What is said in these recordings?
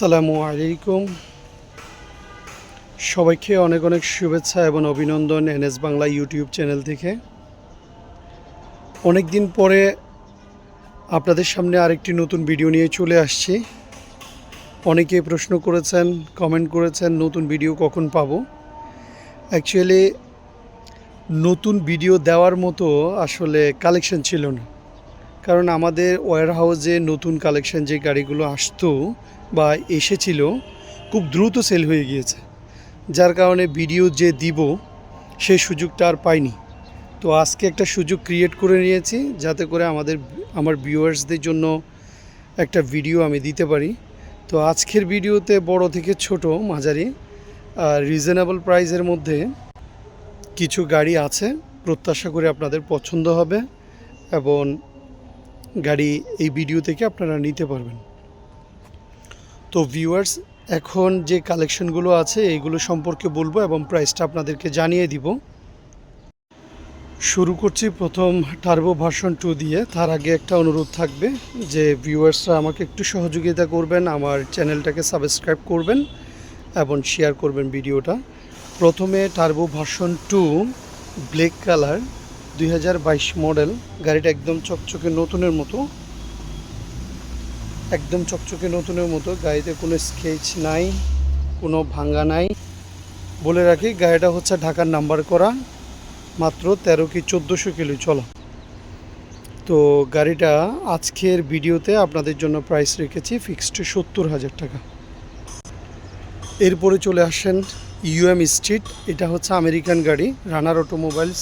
আসসালামু আলাইকুম। সবাইকে অনেক অনেক শুভেচ্ছা এবং অভিনন্দন এনএস বাংলা ইউটিউব চ্যানেল থেকে। অনেক দিন পরে আপনাদের সামনে আরেকটি নতুন ভিডিও নিয়ে চলে আসছি। অনেকে প্রশ্ন করেছেন কমেন্ট করেছেন, নতুন ভিডিও কখন পাবো? অ্যাকচুয়ালি নতুন ভিডিও দেওয়ার মতো আসলে কালেকশন ছিল না। কারণ আমাদের ওয়ার হাউসে নতুন কালেকশন যে গাড়িগুলো আসতো বা এসেছিল, খুব দ্রুত সেল হয়ে গিয়েছে। যার কারণে ভিডিও যে দিব সেই সুযোগটা আর পাইনি। তো আজকে একটা সুযোগ ক্রিয়েট করে নিয়েছি, যাতে করে আমাদের, আমার ভিউয়ার্সদের জন্য একটা ভিডিও আমি দিতে পারি। তো আজকের ভিডিওতে বড় থেকে ছোট মাঝারি রিজনেবল প্রাইসের মধ্যে কিছু গাড়ি আছে, প্রত্যাশা করে আপনাদের পছন্দ হবে। এবং গাড়ি এই ভিডিও থেকে আপনারা নিতে পারবেন। তো ভিউয়ার্স এখন যে কালেকশনগুলো আছে এইগুলো সম্পর্কে বলব এবং প্রাইসটা আপনাদেরকে জানিয়ে দিব। শুরু করছি প্রথম টার্বো ভার্সন টু দিয়ে। তার আগে একটা অনুরোধ থাকবে যে ভিউয়ার্সরা আমাকে একটু সহযোগিতা করবেন, আমার চ্যানেলটাকে সাবস্ক্রাইব করবেন এবং শেয়ার করবেন ভিডিওটা প্রথমে turbo version two black colour দুই হাজার বাইশ মডেল, গাড়িটা একদম চকচকে নতুনের মতো। একদম চকচকে নতুনের মতো, গাড়িতে কোনো স্কেচ নাই, কোনো ভাঙ্গা নাই। বলে রাখি, গাড়িটা হচ্ছে ঢাকার নাম্বার করা, মাত্র তেরো কি চোদ্দোশো কিলো, চলা। তো গাড়িটা আজকের ভিডিওতে আপনাদের জন্য প্রাইস রেখেছি ফিক্সড সত্তর হাজার টাকা। এরপরে চলে আসেন ইউএম স্ট্রিট এটা হচ্ছে আমেরিকান গাড়ি রানার অটোমোবাইলস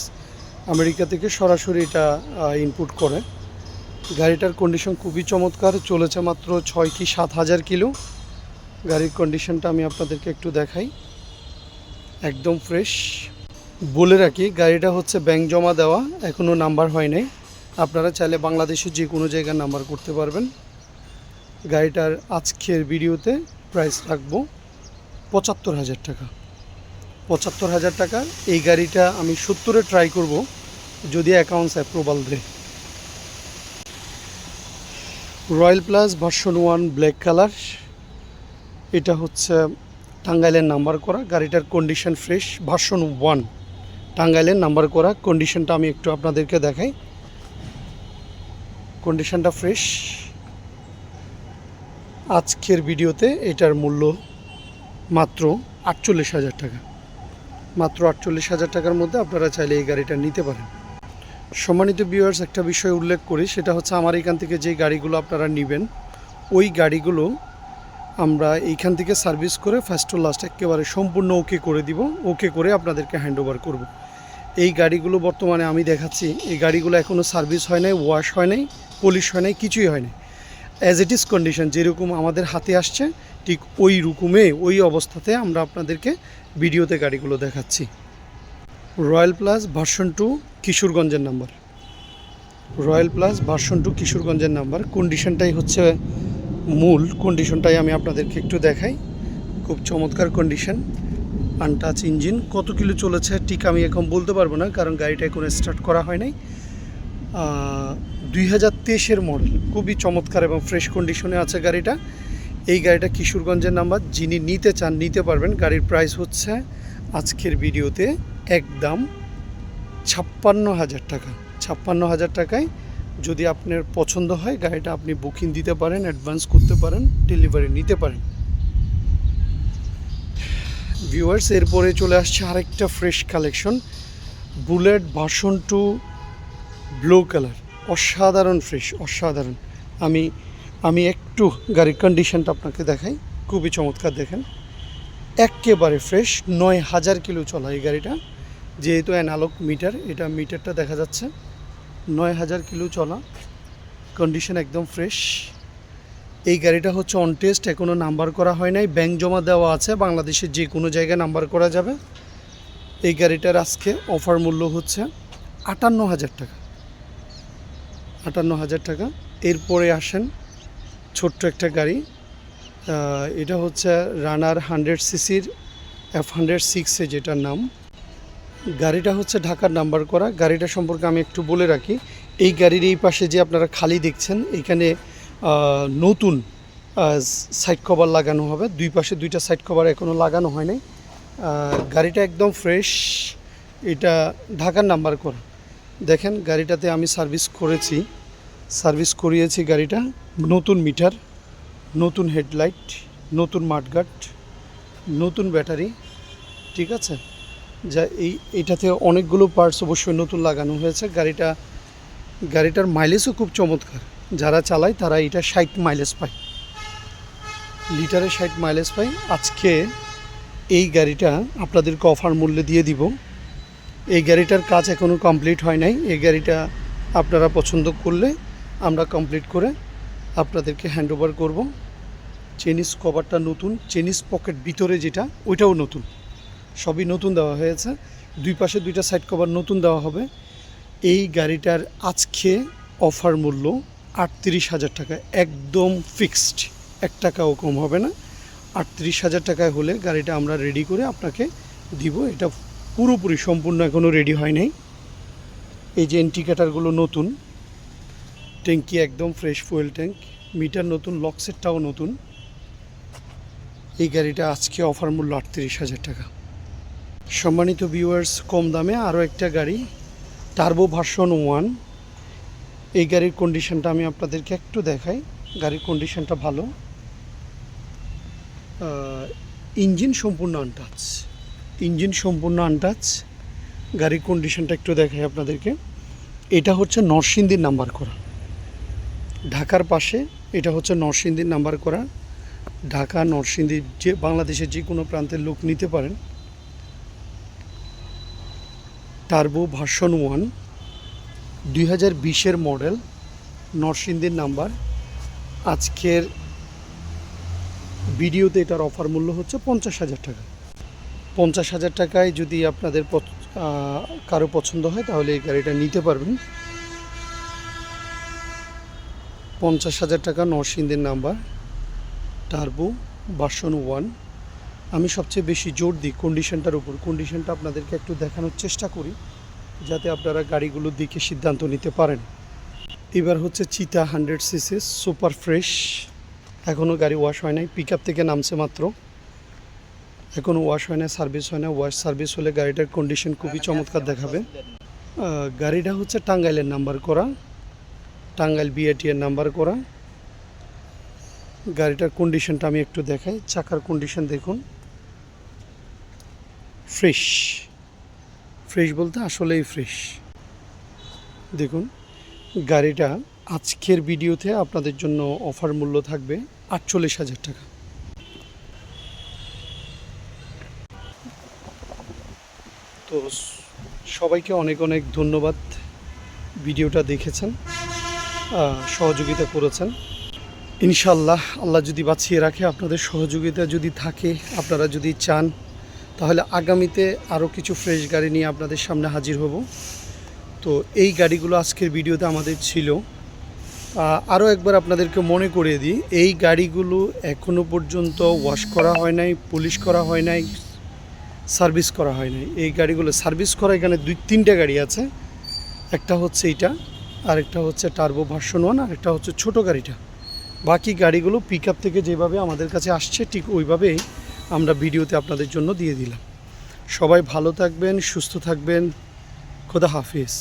আমেরিকা থেকে সরাসরি এটা ইনপুট করে। গাড়িটার কন্ডিশন খুবই চমৎকার, চলেছে মাত্র ছয় কি সাত হাজার কিলো। গাড়ির কন্ডিশনটা আমি আপনাদেরকে একটু দেখাই। একদম ফ্রেশ বলে রাখি, গাড়িটা হচ্ছে ব্যাংক জমা দেওয়া এখনও নাম্বার হয় নাই। আপনারা চাইলে বাংলাদেশের যে কোনো জায়গায় নাম্বার করতে পারবেন। গাড়িটার আজকের ভিডিওতে প্রাইস রাখব পঁচাত্তর হাজার টাকা। পঁচাত্তর হাজার টাকা, এই গাড়িটা আমি সত্তরে ট্রাই করব। যদি অ্যাকাউন্টস অ্যাপ্রুভাল দেয়। Royal plus version one black colour এটা হচ্ছে টাঙ্গাইলের নাম্বার করা, গাড়িটার কন্ডিশন ফ্রেশ ভার্সন ওয়ান টাঙ্গাইলের নাম্বার করা। কন্ডিশনটা আমি একটু আপনাদেরকে দেখাই। কন্ডিশনটা ফ্রেশ আজকের ভিডিওতে এটার মূল্য মাত্র আটচল্লিশ হাজার টাকা। মাত্র আটচল্লিশ হাজার টাকার মধ্যে আপনারা চাইলে এই গাড়িটা নিতে পারেন। সম্মানিত ভিউয়ার্স একটা বিষয় উল্লেখ করি, সেটা হচ্ছে আমার এখান থেকে যে গাড়িগুলো আপনারা নেবেন, ওই গাড়িগুলো আমরা এইখান থেকে সার্ভিস করে ফার্স্ট টু লাস্ট একেবারে সম্পূর্ণ ওকে করে দিব ওকে করে আপনাদেরকে হ্যান্ড ওভার করব। এই গাড়িগুলো বর্তমানে আমি দেখাচ্ছি, এই গাড়িগুলো এখনও সার্ভিস হয় নাই ওয়াশ হয় নাই পলিশ হয় নাই, কিছুই হয় নাই। অ্যাজ ইট ইজ কন্ডিশন যেরকম আমাদের হাতে আসছে, ঠিক ওই রকমে, ওই অবস্থাতে আমরা আপনাদেরকে ভিডিওতে গাড়িগুলো দেখাচ্ছি। রয়্যাল প্লাস ভার্সন টু কিশোরগঞ্জের number. Royal plus version two কিশোরগঞ্জের নাম্বার। কন্ডিশনটাই হচ্ছে মূল। কন্ডিশনটাই আমি আপনাদেরকে একটু দেখাই। খুব চমৎকার কন্ডিশন আনটাচ ইঞ্জিন কত কিলো চলেছে ঠিক আমি এখন বলতে পারব না, কারণ গাড়িটা এখন স্টার্ট করা হয় নাই। দুই হাজার তেইশের মডেল খুবই চমৎকার এবং ফ্রেশ কন্ডিশনে আছে গাড়িটা। এই গাড়িটা কিশোরগঞ্জের নাম্বার। যিনি নিতে চান, নিতে পারবেন। গাড়ির প্রাইস হচ্ছে আজকের ভিডিওতে একদম ছাপ্পান্ন হাজার টাকা। ছাপ্পান্ন হাজার টাকায় যদি আপনার পছন্দ হয়, গাড়িটা আপনি বুকিং দিতে পারেন অ্যাডভান্স করতে পারেন ডেলিভারি নিতে পারেন। ভিউয়ার্স এরপরে চলে আসছে আরেকটা fresh collection bullet version two blue colour অসাধারণ ফ্রেশ অসাধারণ। আমি আমি একটু গাড়ির কন্ডিশনটা আপনাকে দেখাই, খুবই চমৎকার দেখেন। একেবারে ফ্রেশ নয় হাজার কিলো চলা এই গাড়িটা। যেহেতু অ্যানালগ মিটার এটা মিটারটা দেখা যাচ্ছে। নয় হাজার কিলো চলা কন্ডিশন একদম ফ্রেশ এই গাড়িটা হচ্ছে অন টেস্ট এখনও নাম্বার করা হয় নাই। ব্যাংক জমা দেওয়া আছে, বাংলাদেশের যে কোনো জায়গায় নাম্বার করা যাবে। এই গাড়িটার আজকে অফার মূল্য হচ্ছে আটান্ন হাজার টাকা। আটান্ন হাজার টাকা। এরপরে আসেন ছোট্ট একটা গাড়ি। এটা হচ্ছে রানার হান্ড্রেড সিসির এফ হান্ড্রেড সিক্সে যেটার নাম। গাড়িটা হচ্ছে ঢাকার নাম্বার করা। গাড়িটা সম্পর্কে আমি একটু বলে রাখি। এই গাড়ির এই পাশে যে আপনারা খালি দেখছেন, এখানে নতুন সাইড কভার লাগানো হবে। দুই পাশে দুইটা সাইড কভার এখনও লাগানো হয় নাই। গাড়িটা একদম ফ্রেশ এটা ঢাকার নাম্বার করা। দেখেন, গাড়িটাতে আমি সার্ভিস করেছি। সার্ভিস করিয়েছি গাড়িটা। নতুন মিটার, নতুন হেডলাইট, নতুন মাঠগাট নতুন ব্যাটারি। ঠিক আছে? যা এই, এটাতে অনেকগুলো পার্টস অবশ্যই নতুন লাগানো হয়েছে। গাড়িটা, গাড়িটার মাইলেজও খুব চমৎকার। যারা চালায় তারা এটা ষাট মাইলেজ পায়। লিটারে ষাট মাইলেজ পাই আজকে এই গাড়িটা আপনাদেরকে অফার মূল্যে দিয়ে দিব। এই গাড়িটার কাজ এখনও কমপ্লিট হয় নাই। এই গাড়িটা আপনারা পছন্দ করলে আমরা কমপ্লিট করে আপনাদেরকে হ্যান্ড ওভার করব। চেনিস কভারটা নতুন। চেনিস পকেট ভিতরে যেটা, ওইটাও নতুন। সবই নতুন দেওয়া হয়েছে। দুই পাশে দুইটা সাইড কভার নতুন দেওয়া হবে। এই গাড়িটার আজকে অফার মূল্য আটত্রিশ হাজার টাকা, একদম ফিক্সড এক টাকাও কম হবে না। আটত্রিশ হাজার টাকায় হলে গাড়িটা আমরা রেডি করে আপনাকে দিব। এটা পুরোপুরি সম্পূর্ণ এখনও রেডি হয় নাই। এই যে ইন্ডিকেটারগুলো নতুন ট্যাঙ্কি একদম ফ্রেশ ফুয়েল ট্যাঙ্ক মিটার নতুন লক সেটটাও নতুন। এই গাড়িটা আজকে অফার মূল্য আটত্রিশ হাজার টাকা। সম্মানিত ভিউয়ার্স কম দামে আরও একটা গাড়ি টার্বো ভার্সন ওয়ান এই গাড়ির কন্ডিশনটা আমি আপনাদেরকে একটু দেখাই। গাড়ির কন্ডিশনটা ভালো। ইঞ্জিন সম্পূর্ণ আনটাচ ইঞ্জিন সম্পূর্ণ আনটাচ গাড়ির কন্ডিশনটা একটু দেখাই আপনাদেরকে। এটা হচ্ছে নরসিংদীর নাম্বার করা। ঢাকার পাশে এটা হচ্ছে নরসিংদীর নাম্বার করা। ঢাকা নরসিংদী যে, বাংলাদেশের যে কোনো প্রান্তের লোক নিতে পারেন। টার্বো ভার্সন ওয়ান দুই হাজার বিশের মডেল নরসিংদীর নাম্বার আজকের ভিডিওতে এটার অফার মূল্য হচ্ছে পঞ্চাশ হাজার টাকা। পঞ্চাশ হাজার টাকায় যদি আপনাদের কারও পছন্দ হয়, তাহলে এই গাড়িটা নিতে পারবেন। পঞ্চাশ হাজার টাকা নরসিংদীর নাম্বার টার্বো ভার্সন ওয়ান আমি সবচেয়ে বেশি জোর দিই কন্ডিশনটার উপর। কন্ডিশনটা আপনাদেরকে একটু দেখানোর চেষ্টা করি, যাতে আপনারা গাড়িগুলো দিকে সিদ্ধান্ত নিতে পারেন। এবার হচ্ছে চিতা হান্ড্রেড সিসি সুপার ফ্রেশ এখনও গাড়ি ওয়াশ হয় নাই পিক থেকে নামছে মাত্র। এখনও ওয়াশ হয় না সার্ভিস হয় না ওয়াশ সার্ভিস হলে গাড়িটার কন্ডিশন খুবই চমৎকার দেখাবে। গাড়িটা হচ্ছে টাঙ্গাইলের নাম্বার করা, টাঙ্গাইল বিআরটি এর নাম্বার করা। গাড়িটার কন্ডিশনটা আমি একটু দেখাই, চাকার কন্ডিশন দেখুন। ফ্রেশ ফ্রেশ বলতে আসলেই ফ্রেশ দেখুন, গাড়িটা আজকের ভিডিওতে আপনাদের জন্য অফার মূল্য থাকবে আটচল্লিশ হাজার টাকা। তো সবাইকে অনেক অনেক ধন্যবাদ ভিডিওটা দেখেছেন সহযোগিতা করেছেন। ইনশাল্লাহ আল্লাহ যদি বাঁচিয়ে রাখে, আপনাদের সহযোগিতা যদি থাকে, আপনারা যদি চান তাহলে আগামীতে আরও কিছু ফ্রেশ গাড়ি নিয়ে আপনাদের সামনে হাজির হব। তো এই গাড়িগুলো আজকের ভিডিওতে আমাদের ছিল। আরও একবার আপনাদেরকে মনে করিয়ে দিই, এই গাড়িগুলো এখনও পর্যন্ত ওয়াশ করা হয় নাই পুলিশ করা হয় নাই সার্ভিস করা হয় নাই। এই গাড়িগুলো সার্ভিস করা এখানে দুই, তিনটা গাড়ি আছে। একটা হচ্ছে এইটা, আরেকটা হচ্ছে টার্বো ভার্সন ওয়ান আর একটা হচ্ছে ছোটো গাড়িটা। বাকি গাড়িগুলো পিক থেকে যেভাবে আমাদের কাছে আসছে, ঠিক ওইভাবেই আমরা ভিডিওতে আপনাদের জন্য দিয়ে দিলাম। সবাই ভালো থাকবেন সুস্থ থাকবেন। খোদা হাফিজ।